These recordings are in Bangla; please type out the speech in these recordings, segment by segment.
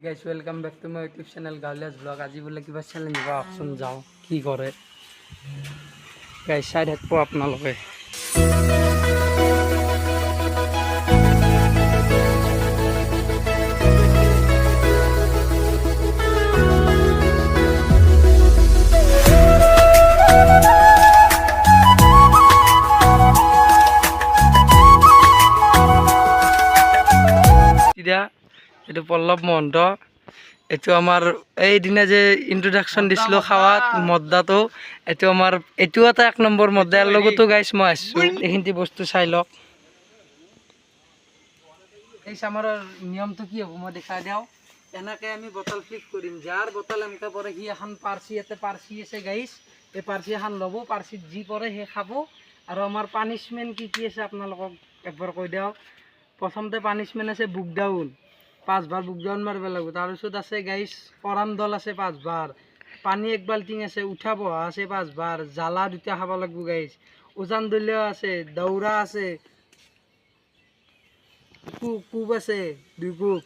Guys welcome back to my YouTube channel গাঁৱলীয়া ব্লগ আজি বোলে কিবা চেলেঞ্জ দিব আহকচোন যাওঁ। কি কৰে? গাইছ চাই থাকিব আপোনালোকে। এতিয়া এইটো পল্লৱ মহন্ত। এইটো আমাৰ এইদিনা যে ইন্ট্ৰডাকশ্যন দিছিলোঁ খাৱাত মদ্দাটো এইটো আমাৰ এইটো এটা এক নম্বৰ মদ্দা। ইয়াৰ লগতো গাইছ মই আহিছোঁ এইখিনি বস্তু চাই লওক। এই আমাৰ নিয়মটো কি হ'ব? মই দেখাই দিওঁ। এনেকৈ আমি বটল ফ্লিপ কৰিম। যাৰ বটল এনেকৈ পৰে সি এখন পাৰ্চি ইয়াতে পাৰ্চি আছে গাইছ এই পাৰ্চি এখন ল'ব পাৰ্চিত যি পৰে সেই খাব। আৰু আমাৰ পানিছমেণ্ট কি কি আছে আপোনালোকক একবাৰ কৈ দিওঁ প্ৰথমতে পানিছমেণ্ট আছে বুক ডাউন পাঁচবাৰ বুক ডাউন মাৰিব লাগিব। তাৰপিছত আছে গাইছ কৰাম দল আছে পাঁচবাৰ পানী এক বাল্টিং আছে, উঠা বহা আছে পাঁচবাৰ জ্বালা দুটা খাব লাগিব গাইছ ওজান দলীয় আছে, দৌৰা আছে কু- কোব আছে, দুই কোব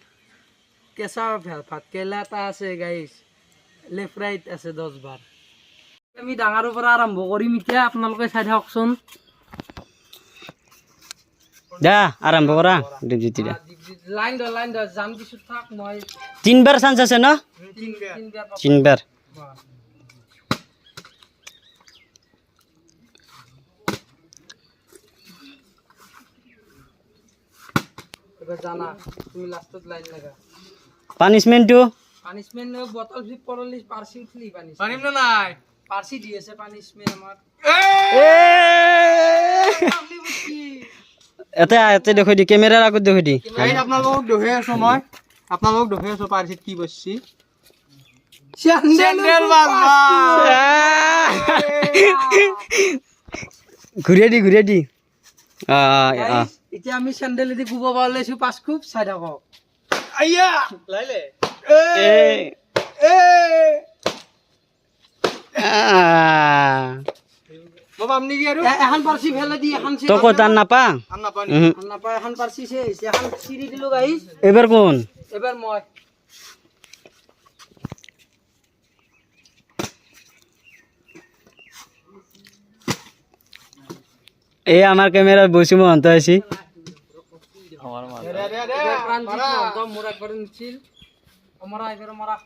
কেঁচা ভা- ভাত, কেৰেলা এটা আছে গাইছ। লেফ্ট ৰাইট আছে দহবাৰ। আমি ডাঙৰৰ পৰা আৰম্ভ কৰিম এতিয়া। আপোনালোকে চাই থাককচোন। দা আৰম্ভ কৰা ডিপজিটি দা লাইন ধৰ লাইন ধৰ যাম কিছু থাক মই তিনবাৰ চান্স আছে ন তিন- তিনবাৰ পাম। তিনবাৰ বাহ। এবার জানা তুমি লাস্টত লাইন লাগা পানিছমেণ্টটো পানিশমেন্ট বটল ফ্লিপ করলি পার্সি উঠলি পানিশ পাৰিম নে নাই পার্সি দিয়েছে পানিশমেন্ট আমার এটা ইয়াতে দেখুৱাই দি কেমেৰাৰ আগত দেখুৱাই দি এই আপোনালোকক দোহে আছো মই। আপোনালোকক দোহে আছো পাৰ্চিত কি বসছি চেণ্ডেল বাজবা ঘূৰিয়ে দি ঘূৰিয়ে দি অঁ অঁ এতিয়া আমি স্যান্ডেল দি কুব পারলেছো পাঁচ খুব চাই থাকক। আইয়া! লাইলে। এই! এ আহ। মই পাম নেকি আৰু এ- এখন পার্সি ফেলে দি এখন তই ক'ত এখন পার্সি শেষ এখন চিৰি দিলো গাইছ এইবাৰ কোন? এবার মই। এই আমাৰ কেমেৰাত বৈছো মহন্ত আছি দে দে দে এবার প্রাণজিৎ মহন্ত মোর একবার আমরা এবার মারা।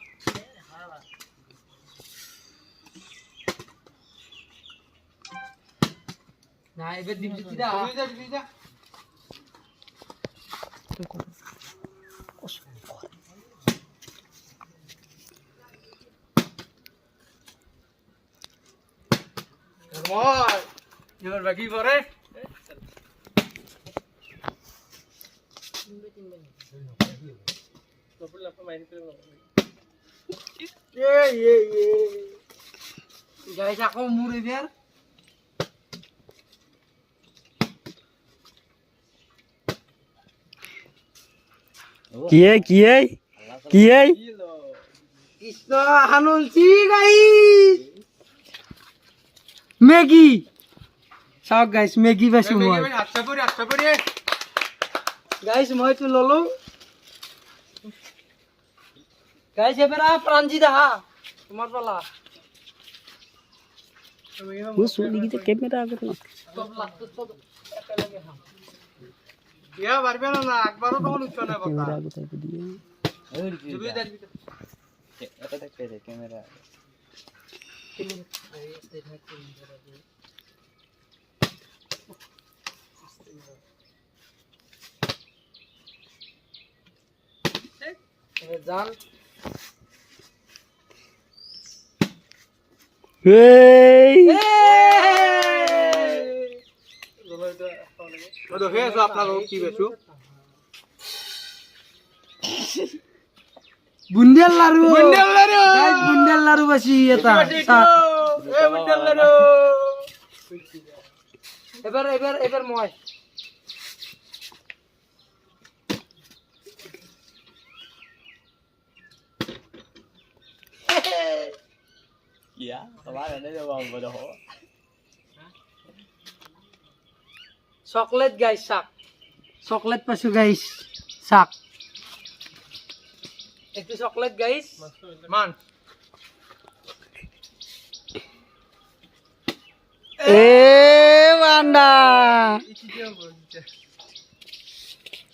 না এবার দীপজ্যোতি দা দুই যা দুই যা। মই এবার বাকি পরে। গাইছ আকৌ মোৰ কি এই কি এই? কি এই? কৃষ্ণ হানুলছি গাইছ মেগী চাওক গাইছ মেগী পাইছো মই। আচ্ছা পৰি আচ্ছা গাইছ মই এইটো ললো। গাইছ এবাৰ আহ প্ৰাণজিত আহা। তোমাৰ পালা। আগত ন চব লাষ্টত চব একেলগে খাম। ইয়া পারবে না না একবারও তখন উঠবে না দিয়ে জুবি দাঁড়ি এবার যান এই মই দেখি আছো আপোনালোকক কি পাইছো বুন্দিয়াল লাৰু বুন্দিয়াল লাৰু। গাইছ বুন্দিয়াল লাৰু পাইছি এটা চা। এ বুন্ডাল লাৰু এবাৰ এবাৰ এবাৰ মই চকলেট গাইছ চাক চকলেট পাইছো গাইছ চাক একটু চকলেট গাইস মান। এ বান্দা।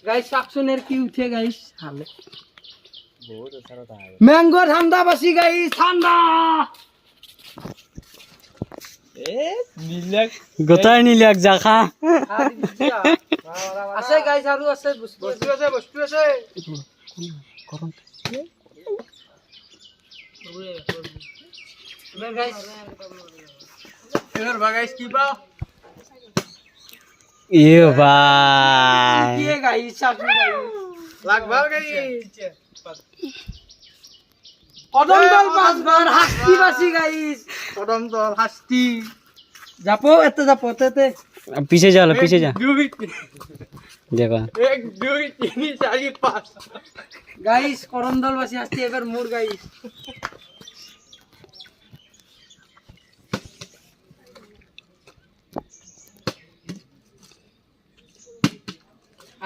গাইস শাকসুনের কি উঠে গাইস হালে ম্যাঙ্গো ঠান্ডা বাসি গাইস ঠান্ডা গোটাই নিলে এক জাখা আছে গাইস আৰু আছে বস্তু বস্তু আছে বস্তু আছে। লাগবা গাই কদম দল পাঁচবার হাসি বাসি গাইস। কদম তো হাস্তি। যাপো এতে যাপো এতে পিছে যা হলো পিছে যা দেখো এক দুই তিনি চারি পাঁচ। গাইস করম দল বাসি হাসি এবার মোর গাইস।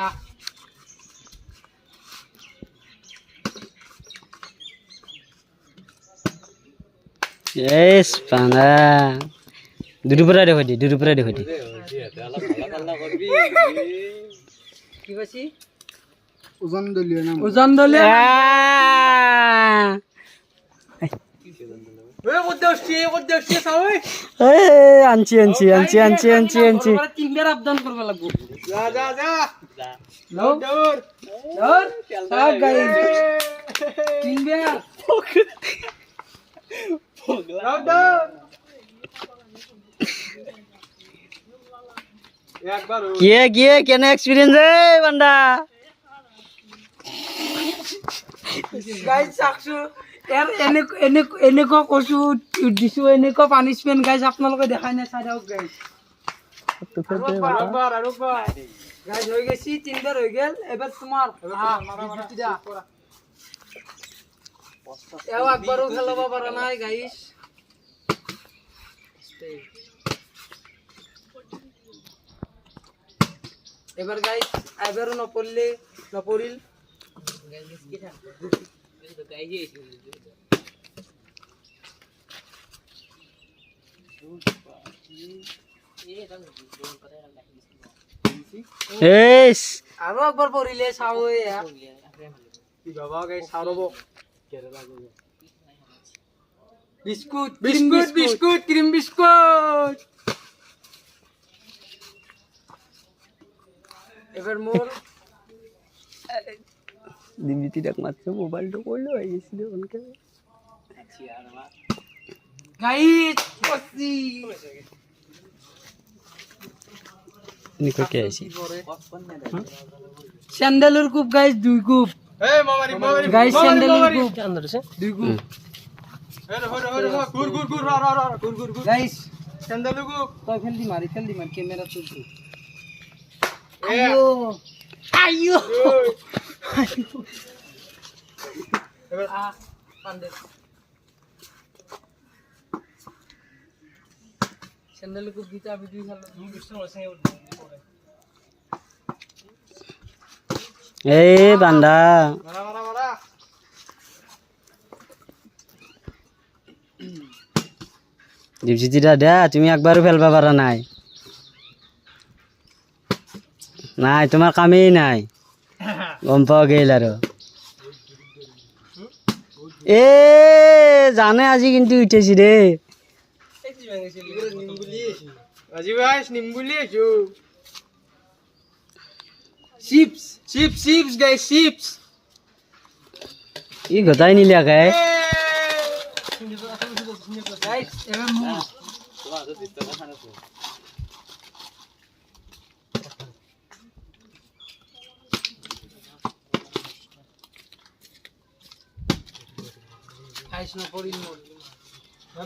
আহ এস পানা দুটো পরে দেখো দি দুটো পরে দেখো দি কি বাসি ওজন দলীয় নাম ওজন দলে এ কত আসছি কত আসছি চাও এ আনছি আনছি আনছি আনছি আনছি আনছি তিনবার আবদান করবা লাগবো যা যা যা লো দৌড় ধর সব গাইস তিনবার কিয়ে কিয়ে কেন এক্সপিরিয়েন্স এ বান্দা? গাইস চাকছো ইয়াৰ এনে এনে এনেকুৱা কৈছো দিছো এনেকুৱা পানিচমেণ্ট গাইছ আপোনালোকে দেখাই নাই চাই আরেকবার আরেকবার হৈ গৈছি তিনিবাৰ হৈ গেল এবাৰ তোমাৰ। এও একবাৰো খেলাব পৰা নাই গাইছ এবাৰ গাইছ এবাৰো নপৰিলে নপৰিল এস আৰু একবাৰ পৰিলে চাওঁ এয়া কি বাবা গাই সারব biscuit biscuit biscuit. Cream biscuit. এবার মোর দিমিতি ডাক মাত্র মোবাইলটা করল হয়ে গেছিল অনকে গাইস পসি নিকো কে আইছি স্যান্ডেলের কুপ গাইস দুই কুপ এ মামারি মামারি গাইস স্যান্ডেলের মামারি কুপ দুই কুপ এ হরে হরে হরে গুর গুর গুর রা রা রা গুর গুর গুর গাইস স্যান্ডেল গু তই ফেলদি মারি ফেলদি মারি ক্যামেরা তুলছি এ আইও ওই এবার আ পান্ডে স্যান্ডেলের কুপ দিতে আমি দুই খেলো দুই বিশ এ বান্দা। মারা দে, তুমি একবারও ফেলবা পারা নাই। নাই তোমার কামেই নাই। গম পাওয়া গেল আর এ, জানে আজি কিন্তু উঠেছি রে আজি ভাই নিম্বুলি আছো chips chips chips guys chips ই গোটাই নিলে আগে গাইস এবার মোর গাইস নপরিল মোর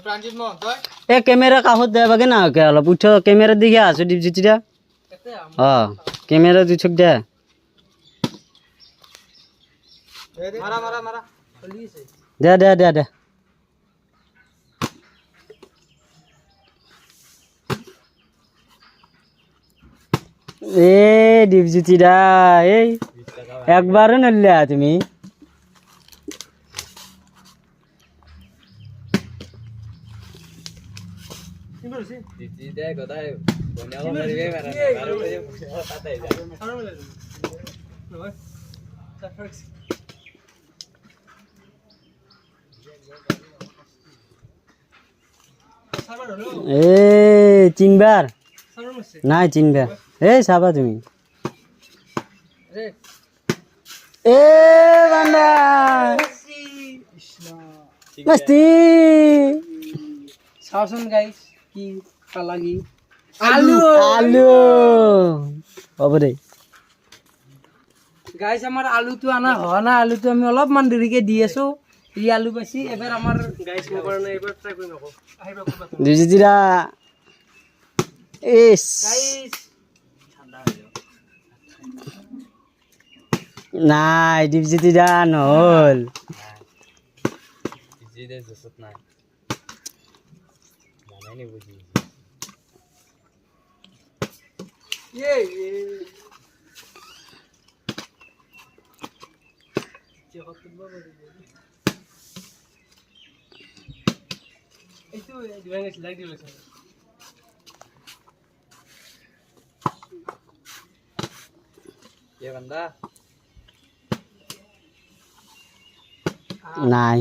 প্রাঞ্জিত মন তই এ ক্যামেরা কাষত দে বাগে না কে অলপ উঠ ক্যামেরার দিকে আছো দীপজ্যোতিটা এতে আম- অ ক্যামেরা দুই চোখ দে মারা মারা মারা। দে দে দে দে। এ দীপজ্যোতি দা এই একবারও নড়লা তুমি। কথা এ তিনবার নাই তিনবার এই চাবা তুমি। এ বান্দা। মাস্তি চাওচোন গাইছ কি পালাগি আলু। আলু। হ'ব দে গাইছ আমাৰ আলুটো অনা হোৱা নাই আলুটো আমি অলপমান দেৰিকে দি আছো। ই আলু বেছি এবাৰ আমাৰ গাইছ মোৰ কাৰণে এইবাৰ ট্ৰাই কৰিম আকৌ। আহিবা ক'ৰবাত ইছ। নাই দীপজ্যোতিৰা নহ'ল। গৈছে নাই।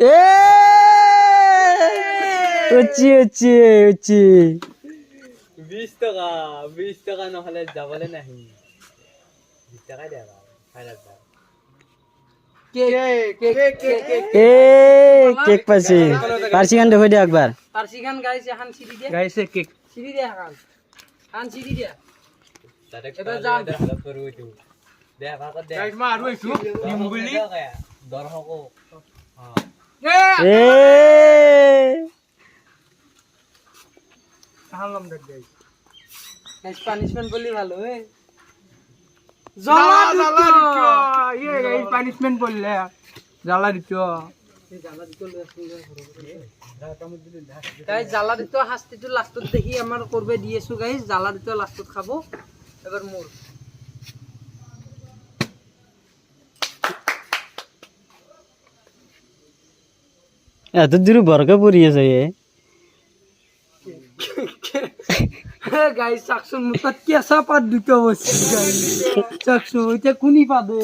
এ উচি উচি উচি বিশ টকা বিশ টকা নহ'লে যাবলৈ নাহি বিশ টকাই দিয়া কেক কেক এ কেক পাইছে। পাৰ্চি খান দেখুৱাই দিয়া একবাৰ পাৰ্চি খান গাইছ এখন চিৰি দিয়া গাইছে কেক। চিৰি দিয়া খান চিৰি দিয়া এবাৰ যাম গাইছ মই আৰু আহিছো দিম বুলি। এ তাহান ল'ম দে গাইছ। গাইছ পানিশমেন্ট বুলি ভালো হয় জ্বালা জ্বালা দিছ ইয়ে গাইছ পানিশমেন্ট পড়লে জ্বালা দিছ গাইজ জ্বালা দিত শাস্তিটো লাষ্টত দেখি আমাৰ কৰিব দি আছো গাইজ। জ্বালা দিত লাষ্টত খাব। এবাৰ মোৰ। এত দূৰ বৰকে পৰি গাইজ চাকচোন মোৰ তাত কেঁচা পাত দুটা বস্তু চাকচোন এতিয়া কোনি পাদে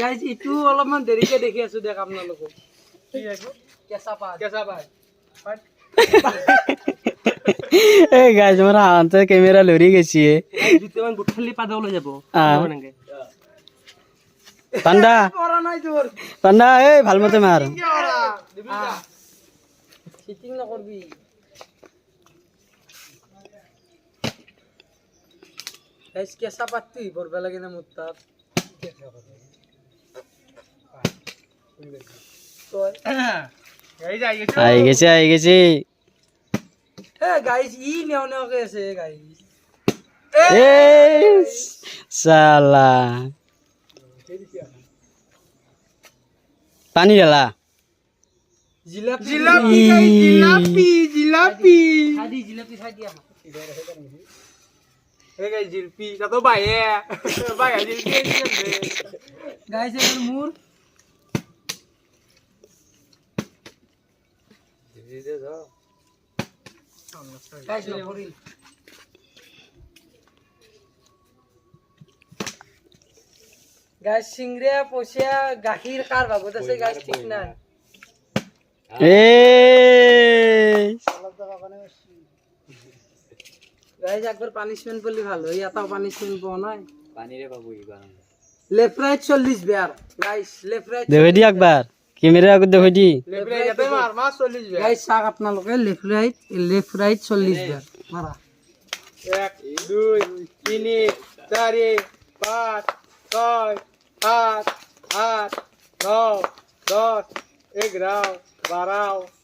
গাইজ এইটো অলপমান দেৰিকে দেখি আছো দেখ আপোনালোকক। কেঁচা পাত। কেঁচা পাই এই গাইজ মোৰ হাতে কেমেৰা লৰি গৈছে। দুটামান গোট খালি পাদে ওলাই যাব। পাণ্ডা। পাণ্ডা এই ভালো মতে মাৰ চিটিং নকৰবি। গাইজ কেঁচা পাতটো ভৰব লাগে না মোৰ তাত তই গাইছ আহি গৈছো আহি গৈছে আহি গৈছে এ গাইজ ই নেও নেওকে আছে গাইজ এ চালা পানী ঢালা জিলাপি জিলাপি গাইছ, জিলাপি জিলাপি খাই দি জিলাপি খাই দিয়া এই গাইছ জিলপি তাতো বাহে বাহে জিলপি গাইজ এবাৰ মোৰ গাইজ নকৰিল গাইজ চিংৰা পইচা গাখীৰ কাৰ ভাগত আছে? গাইজ ঠিক নাই এ গাইজ একবার পানিশমেন্ট বললি ভালো। এই এত পানিশমেন্ট বো নয় পানি রে বাবু ইবান লেফট রাইট 40 বেয়ার গাইজ লেফট রাইট দেবে দি একবার। ক্যামেরা আগে দেবে দি। লেফট রাইট এতে মার মার 40 বেয়ার গাইজ শাক আপনাদের লেফট রাইট লেফট রাইট 40 বেয়ার মারা। 1 2 3 4 5 6 7 8 9 10 11 12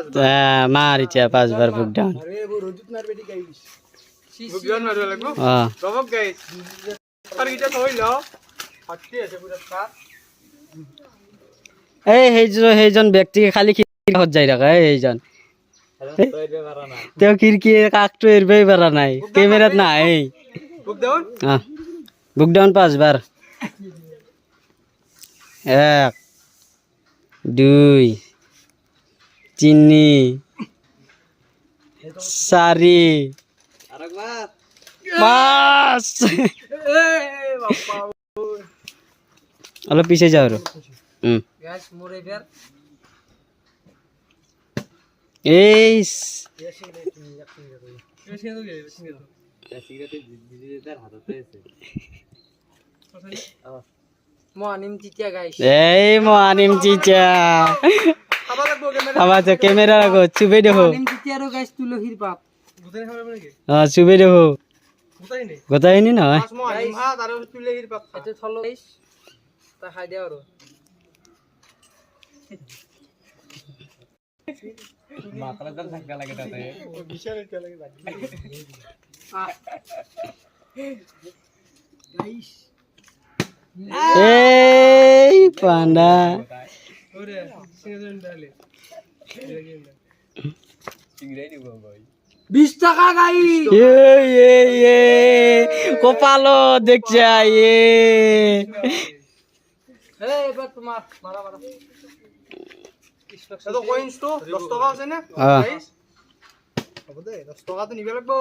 চো এ ইয়ে মারিছে পাঁচবার বুক ডাউন এই সেইজন সেইজন ব্যক্তিকে খালি খিৰিকীত যাই থাকে এই সেইজন। তেওঁ খিৰিকীৰ কাষটো এৰিবই পৰা নাই কেমেৰাত নাই বুক ডাউন পাঁচবাৰ এক দুই তিনি চাৰি পাঁচ অলপ পিছে যাওঁ আৰু উম। গাইস মোর এবার এই মই আনিম তেতিয়া গাইস এই মই আনিম চিচা ক্যামেরা আবার তো ক্যামেরার আগত চুপে নাকি অ চুপে দেখো বুঝাই নেই? গোটাইনি নহয় পাঁচ মই আনিম হা তারে তুলে হির পাক এইটো থলো গাইস তা খাই দিয়া আৰু বিশাল এটা লাগে আহ, এই পাণ্ডা ওরে সিঙ্গাজন ডালে বিশ টকা গাইস এ এ এ কপালো দেখছা এ এই এবার তোমার মারা মারা তো কইন্স তো 10 টাকা আছে না? অ গাইস হ'ব দে 10 টাকা তো নিবে লাগবো।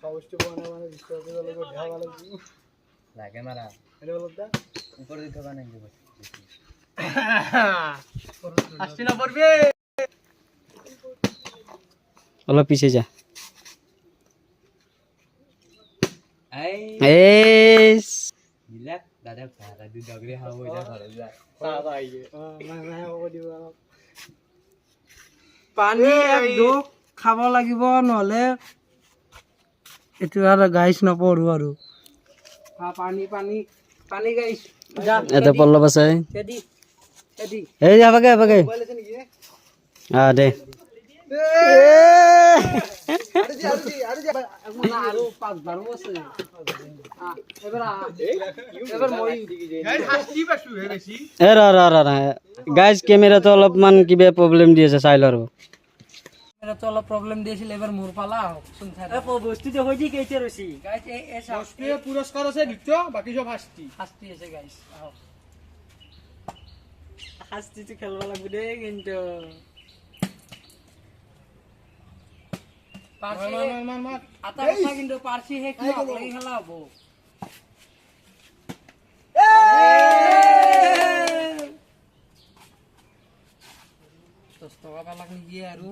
খাওয়াস্তে বানা মানে 20 টাকা দিলে লাগবো ঢাকা লাগবো লাগে মারা। এটা বলদ দা উপরে দিতে হবে আসছি না পড়বে। অলপ পিছে যা। এই বিলাক দাদা ভাড়া দি ডগরে খাব এটা ভালো যায় সাবা আইগে না না হ'ব দিব পানী এক ঢোক খাব লাগিব নহ'লে এইটো আৰু গাইছ নপঢ়ো আৰু হা পানী পানী পানী গাইছ যা এটা পল্লৱ আছে এই যাবাগে যাবাগে মোবাইল আছে নেকি অ দে গাইস এ গাইজ কেমেৰাটো অলপমান কিবা প্ৰব্লেম দি আছে চাই ল আৰু এবাৰতো অলপ প্ৰব্লেম দি আছিল এবাৰ মোৰ পালা আহকচোন বস্তুটো হৈ কি কেইটা ৰছি গাইছ এই এই চাওক। দশটিয়ে পুরস্কার আছে দ্বিতীয় বাকি সব হাসতি শাস্তি আছে গাইছ আহক। শাস্তিটো খেলব লাগিব দেই কিন্তু পাৰ্চি মার মার মার মার এটা কথা কিন্তু পাৰ্চি হে কি লাগি খেলা হ'ব। টকা পালাক নিদিয়ে আৰু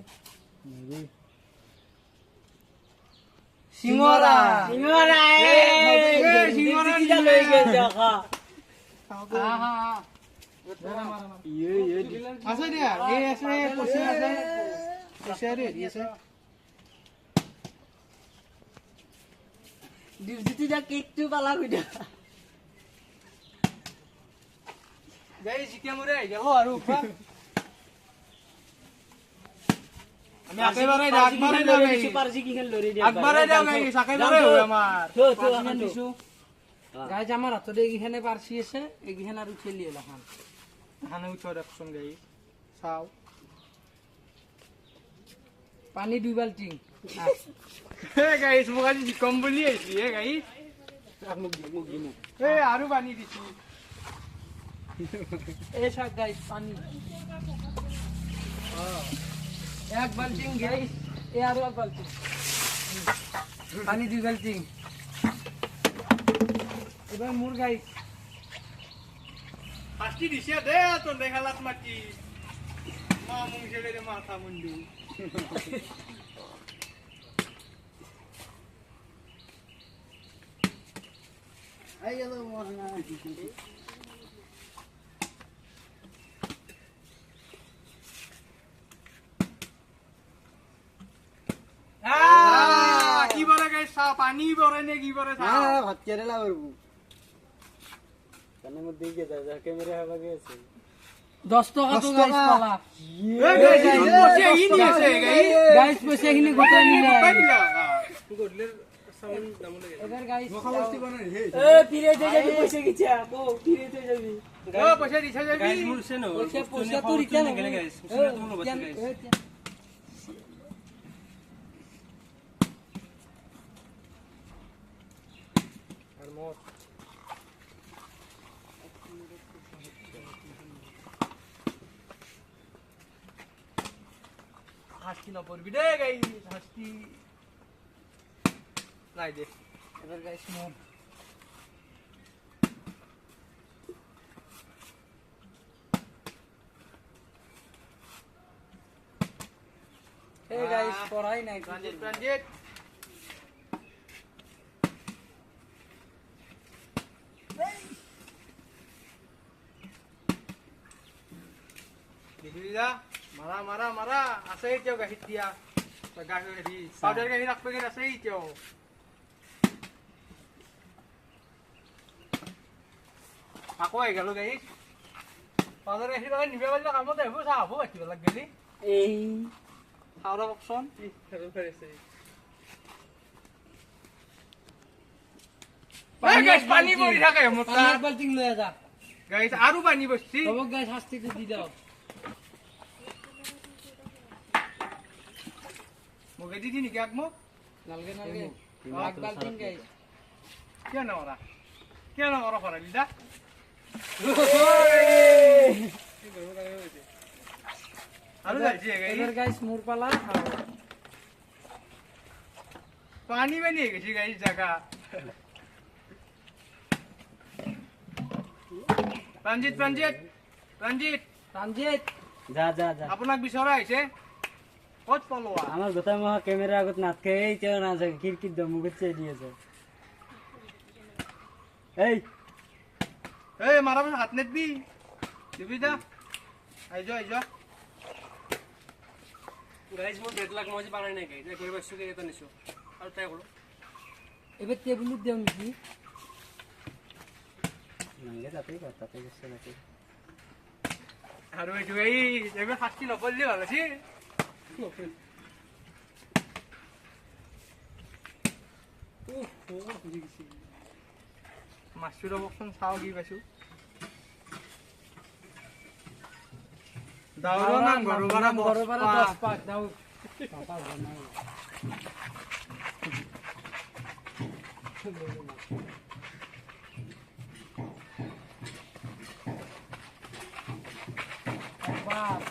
আহা, আহা। আছে দিয়া এই আছে পচি আছে গাই জিতিয়া মৰে আহি যাব আৰু উঠা আমি যাওঁ গাইছ একেবাৰে হয় আমাৰ পাৰ্চিমান দিছো। গাইজ আমাৰ হাতত এইকেইখানে পাৰ্চি আছে এইকেইখান আৰু খেলি এলাখান হানে। দেখোন গাইছ চাওঁ। পানী দুই বাল্টিং হে গাইছ মোক আজি জিকম বুলি আহিছি হে গাইছ এই আৰু পানী দিছি। এই চাওক গাইজ পানী। এক বাল্টিং গাইজ এই আৰু এক বাল্টিং পানী দুই বাল্টিং এবার মোৰ গাইজ শাস্তি দিছে দে তোৰ দেখালাত মাতি মা মুং ছেড়ে মাথা মুন্ডু। কি বলে নে কি বরে সা ভাত কেরেলা বরবু কানে মধ্যে গিয়ে যা যা ক্যামেরা হাবা গেছে 10 টাকা তো গাইস দিলা? এবার গাইস ও, পয়সা দিছা যাবি? পয়সা পয়সা তো রিটার্ন হবে গাইস হাসতি নপরবি দে গাইস, হাসতি। নাই দে। এবার গাইস মোর এই গাইস পড়াই নাই ট্রানজিট, ট্রানজিট। দিবি যা, মাৰা মাৰা মাৰা আছে এতিয়াও গাখীৰ দিয়া গাখীৰ হেৰি পাউডাৰ গাখীৰ এক পেকেট আছে এতিয়াও আকৌ আহি গেলো গাড়ী। পাউডাৰ গাখীৰ লগত নিব পাৰিলে কামত আহিব চাহ হ'ব গাখীৰ লাগ গেলি। এই। খাওয়া কওকচোন পানী পৰি থাকে মোৰ পানীর তাত। বালতিং লয়ে আৰু পানী বসছি। তবক গাইস শাস্তিতে দি দাও। মোকে দিদি নেকি আক মোক নালগে নালগে। কিয় নকৰা কিয় নকৰা কৰা দিদা পানী পানী হৈ গৈছে গাইছ জাগা। ৰঞ্জিত ৰঞ্জিত ৰঞ্জিত রঞ্জিত। যা যা যা। আপোনাক বিচৰা আহিছে ক'ত পলোৱা আমার গোটাই মহা ক্যামেরা আগত নাথকে এই তেও না আছে খিড়কির দম মুখে চেয়ে দিয়েছে। এই! এই পিছত হাত নেদবি দিবি দা আহি যোৱা আহি যোৱা গাইজ মোৰ দেড় লাখ মই পাৰাই নাই গাইজ ঘূৰি পাইছোঁ এটা নিছোঁ। আৰু ট্ৰাই কৰোঁ। এবার টেবিলত দেও নাকি? নাঙ্গে তাতেই কর তাতে গেছে নাকি আৰু এইটো এই এইবাৰ শাস্তি নপৰিলে ভালো আছিল মাছটো ৰ'বচোন চাওঁ কি পাইছো দাউৰৰ নাম ঘৰৰ পৰা দহ পাক দাও বাপ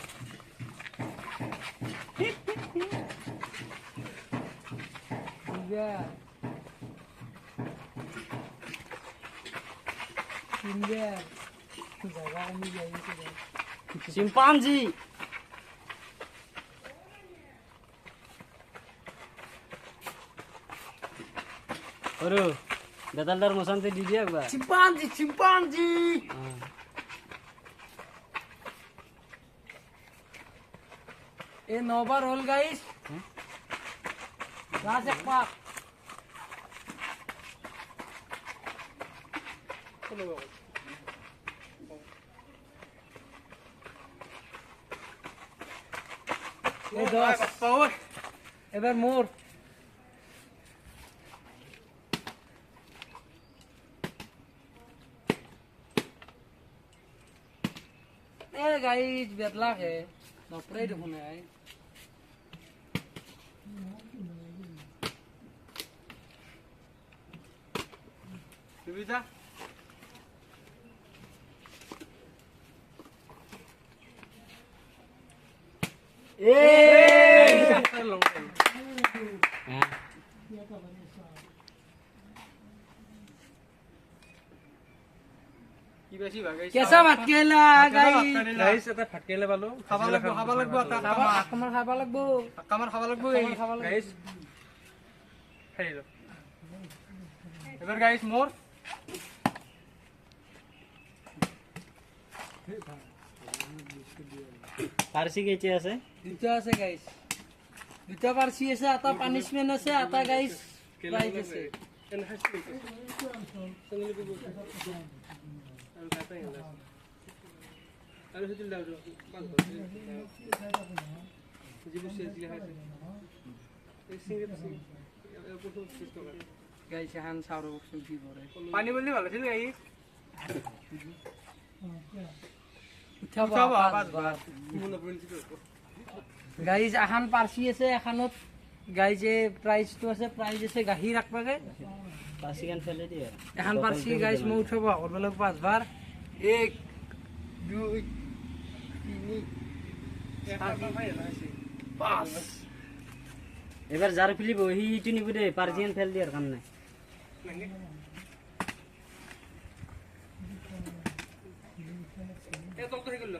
তিনবার তিনবার জায়গা কমি যাইছে চিম্পাঞ্জি ওরু বেতালদার মশান্তি দি দিয়ে একবার চিম্পাঞ্জি চিম্পাঞ্জি হ্যাঁ। এ নবার হল গাইস লাস্ট এক পাক এই দশ এবার মোর এ গাইস বেদলা হে নপরে দেখুন আই সুবিধা হ্যাঁ কি বেছি ভাগাইছে কেঁচা ভাত কেলা গাইজ এটা ভাতকেৰেলা পালোঁ খাব লাগব খাব লাগব এটা খাবা লাগবো কামাৰ খাব লাগব গাইজ খাই দিলোঁ এবাৰ গাইছ মোৰ ফার্সি আছে দুটা আছে গাইস দুটা পার্সি আছে এটা পানিশমেন্ট আছে এটা গাইস প্ৰাইজ আছে এনে খাইছে চেনেল আৰু গাতা হিলা আৰু সেইটো দাও পাঁচ যিবোৰ চেজ খাইছে এই চিংগেল চিংগেল প্ৰথম ত্ৰিছ টকা গাইছ এখন চাউৰ বস্তু কি কৰে পানী বলি ভালো আছিল গাই উঠাব উঠাব, পাঁচবাৰ মোৰ নপৰিছিল গাইজ এখন পাৰ্চি আছে এখনত। গাইজে প্ৰাইজটো আছে প্ৰাইজ আছে গাখীৰ ৰাখবাগে। এখন পাৰ্চি গাইজ মই উঠাব কৰিব লাগিব পাঁচবাৰ। এক দুই তিনি পাঁচ। এবার যার ফেলিব সি ইটো নিব দে পার্সিয়ান ফেল দিয়ার কাম নাই এই তলটো সেই কৰিলো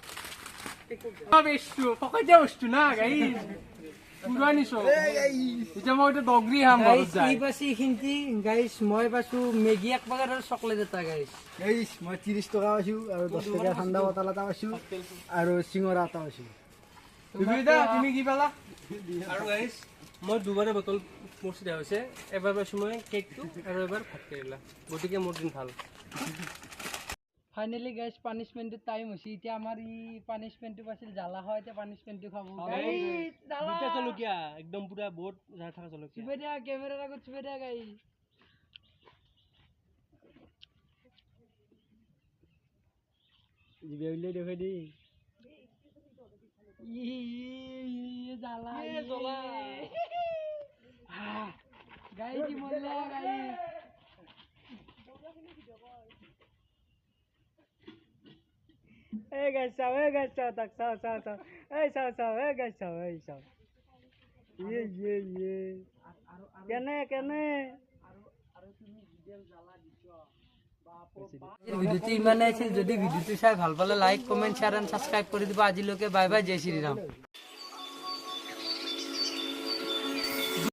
ঠাণ্ডা বতাল এটা পাইছো আৰু চিঙৰা এটা পাইছো তুমি কি পালা আৰু গাইজ মই দুবাৰে বটল মৰ্চি দিয়া হৈছে এবাৰ পাইছো মই কেকটো আৰু এবাৰ ভাত কেৰেলা গতিকে মোৰ দিন ভাল ফাইনেলি গাইজ পানিচমেণ্টটো টাইম হৈছে। এতিয়া আমাৰ ই পানিচমেণ্টটো পাইছিল জ্বালা হয় এতিয়া পানিচমেণ্টটো খাব। গাইজ, জ্বালা। দুটা জলকীয়া একদম পুৰা বহুত জাৰ থকা জলকীয়া চুপে দিয়া কেমেৰাৰ আগত চুপে দিয়া গাইজ। জিবে উলিয়াই দেখুৱাই দি। ই, জ্বালা ই। আহ, গাইজ ই মৰিলে এই গাছ চাও এই গাছ চাও তাক চাও চাও চাও এই চাও চাও এই গাছ চাও এই চাও ইয়ে ইয়ে ইয়ে কেনে কেনে ভিডিঅ'টো ইমানেই আছিল যদি ভিডিঅ'টো চাই ভালো পালে like comment share and subscribe কৰি দিব আজিলৈকে বাই বাই জয় শ্ৰীৰাম